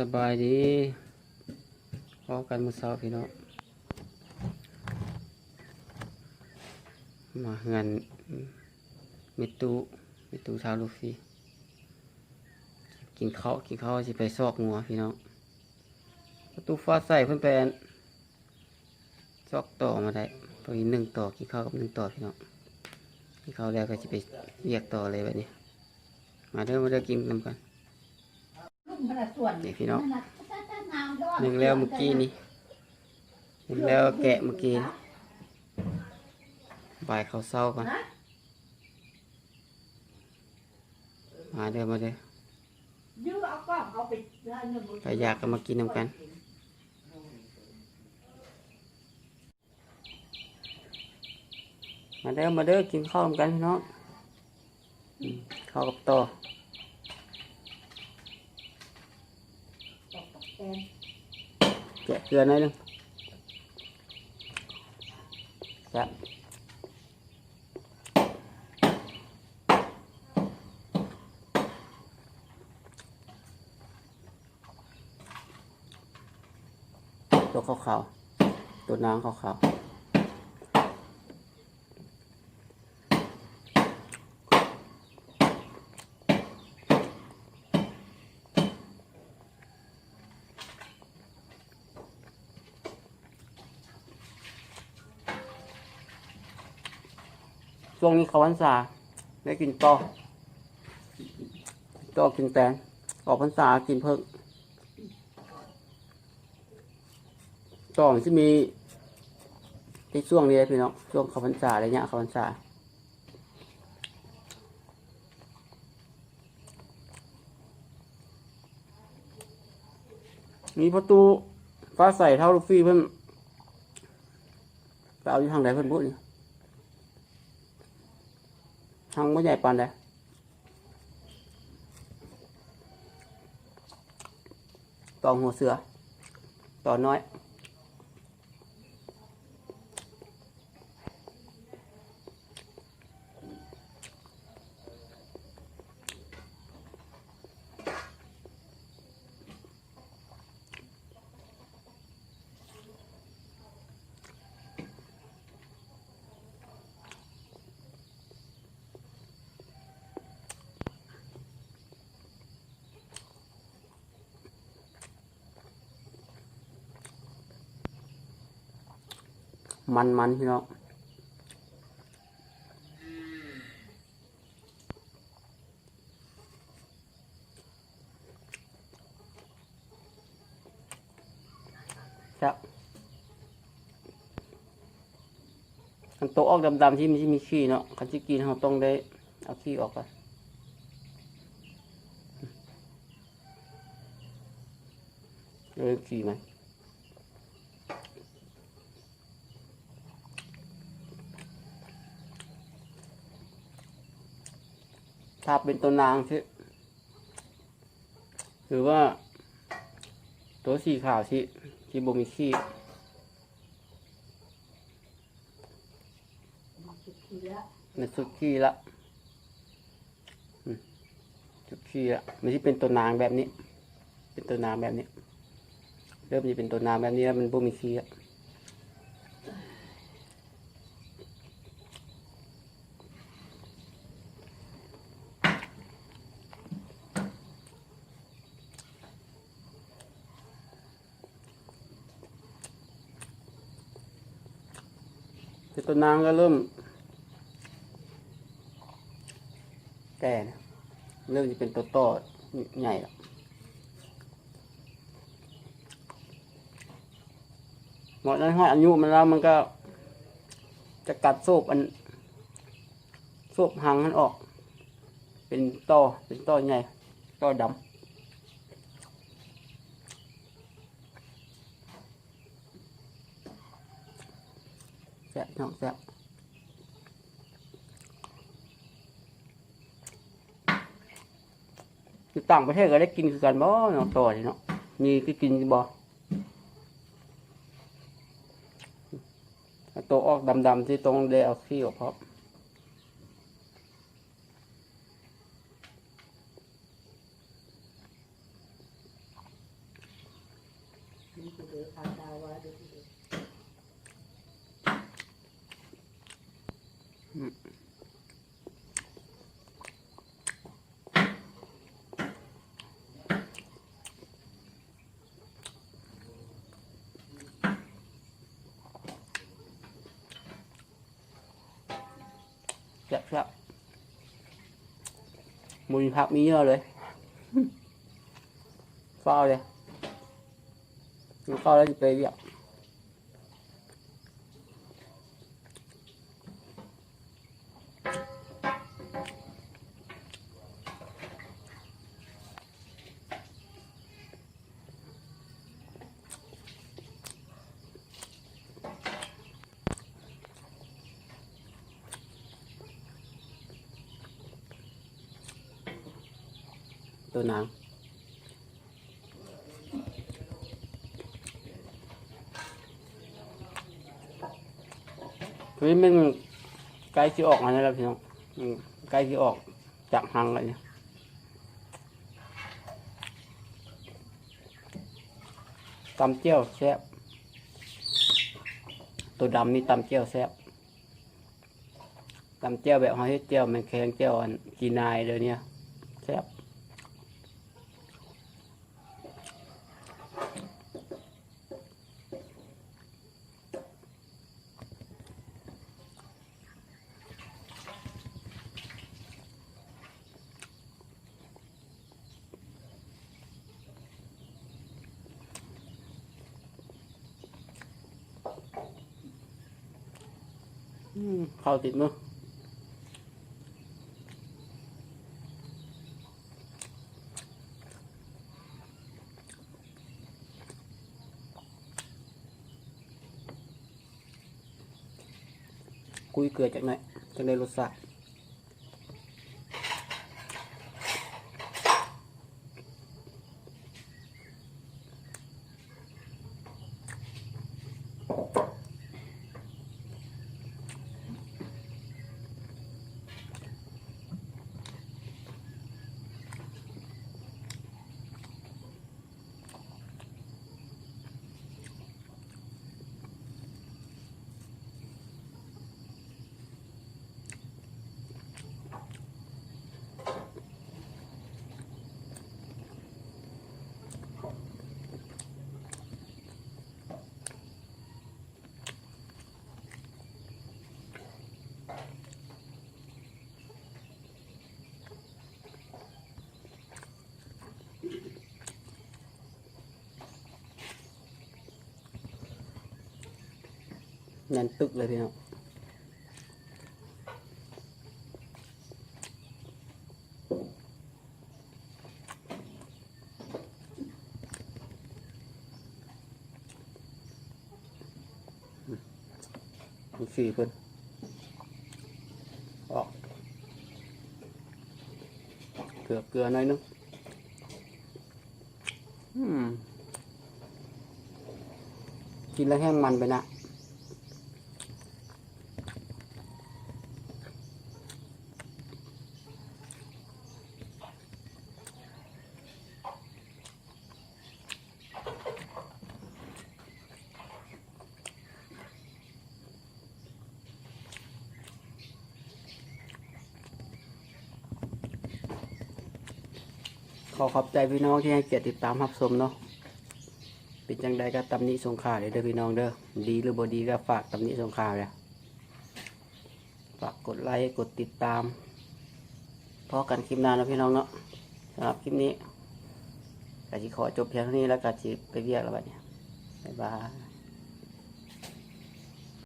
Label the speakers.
Speaker 1: สบายดีพอกันมือเช้าพี่น้องมาเงินเมตูเมตูชาวลูฟี่กินข้าวกินข้าวสิไปซอกงัวพี่น้องประตูฟ้าใส่เพิ่อนไปนซอกต่อมาได้พออีหนึ่งต่อกินข้าวกับหนึ่งต่อพี่น้องกินข้าวแล้วก็สิไปเรียกต่อเลยแบบนี้ มาเด้อมาเด้อกินนำกัน นี่พี่น้องหนึ่งแล้วเมื่อกี้นี่หนึ่งแล้วแกะเมื่อกี้นี่บ่ายเขาวเศร้ากันมาเด้อมาเด้อไปอยากก็มากินนำกันมาเด้อมาเด้อกินข้าวนำกันพี่น้องอืมข้าวกับต่อ แกะเกลือหน่อยหนึงจะตัวขาวๆตัวน้ำขาวๆ ช่วงนี้เขาพรรษาได้กินต่อต่อกินแตงออกพรรษากินเพิ่งต่อมันจะมีที่ช่วงนี้พี่น้องช่วงเขาพรรษาอะไรเงี้ยเขาพรรษามีประตูฟ้าใสเท่าลูกฟี่เพิ่นไปเอาอยู่ทางไหนเพิ่นพูดนี่ ทางไม่ใหญ่ปานใดต่อหัวเสือ ต่อน้อย มันมันพี่น้องครับอันโตออกดำๆที่มันที่มีขี้เนาะคันที่กินเราต้องได้เอาขี้ออกก่อนเลยขี้ไหม ถ้าเป็นตัวนางที่หรือว่า ตัวสีขาวที่ที่บ่มีขี้ในสุดขี้ละอืมสุดขี้ละมันที่เป็นตัวนางแบบนี้ เป็นตัวนางแบบนี้ เริ่มจะเป็นตัวนางแบบนี้แล้วมันบ่มีขี้ละ เป็นตัวนางก็เริ่ม แก่นะเริ่มจะเป็นตัวต่อใหญ่แล้วหมดนั้นห้อยอายุมันแล้วมันก็ จะกัดโซบอันโซบหางมันออก เป็นต่อเป็นต่อใหญ่ต่อดำ ซ่บน้องแซ่บอยู่ต่างประเทศก็ได้กินคือกันบ่เนาะต่อนี่เนาะมีก็กินบ่ตัวออกดำๆที่ตรงได้เอาขี้ออกเพราะ
Speaker 2: ที่กูเดือขาดาวาดื อด
Speaker 1: แซ่บแซ่บมุนผักมีเยอะเลยเฝ้าเลยกินข้าวแล้วจะไปเรียก ตัวหนังเฮ้มันใกล้ที่ออกมาแล้วพี่น้องอืมใกล้ที่ออกจากหังเลยเนี่ยตำเจียวแซ่บตัวดำนี่ตำเจียวแซ่บตำเจียวแบบเขาเฮ็ดเจียวมันแข็งเจียวอันกีนายเดี๋ยวนี้แซ่บ เข้าติดมือกุยเกลือจากไหนจากในรสชาติ แน่นตึกเลยพี่น้องมีสี่เพิ่นออกเกลือเกลือหน่อยนึงกินแล้วแห้งมันไปนะ ขอขอบใจพี่น้องที่ให้เกียรติติดตามรับชมเนาะเป็นจังใดก็ตำนี้สงขาเลยเด้อพี่น้องเด้อดีหรือบ่ดีก็ฝากตำนี้สงขาเลยฝากกดไลค์กดติดตามพอกันคลิปหน้านะพี่น้องเนาะสำหรับคลิปนี้กะจิขอจบเพียงเท่านี้แล้วกะจิไปเรียกแล้วบัดเนี่ยบ๊ายบาย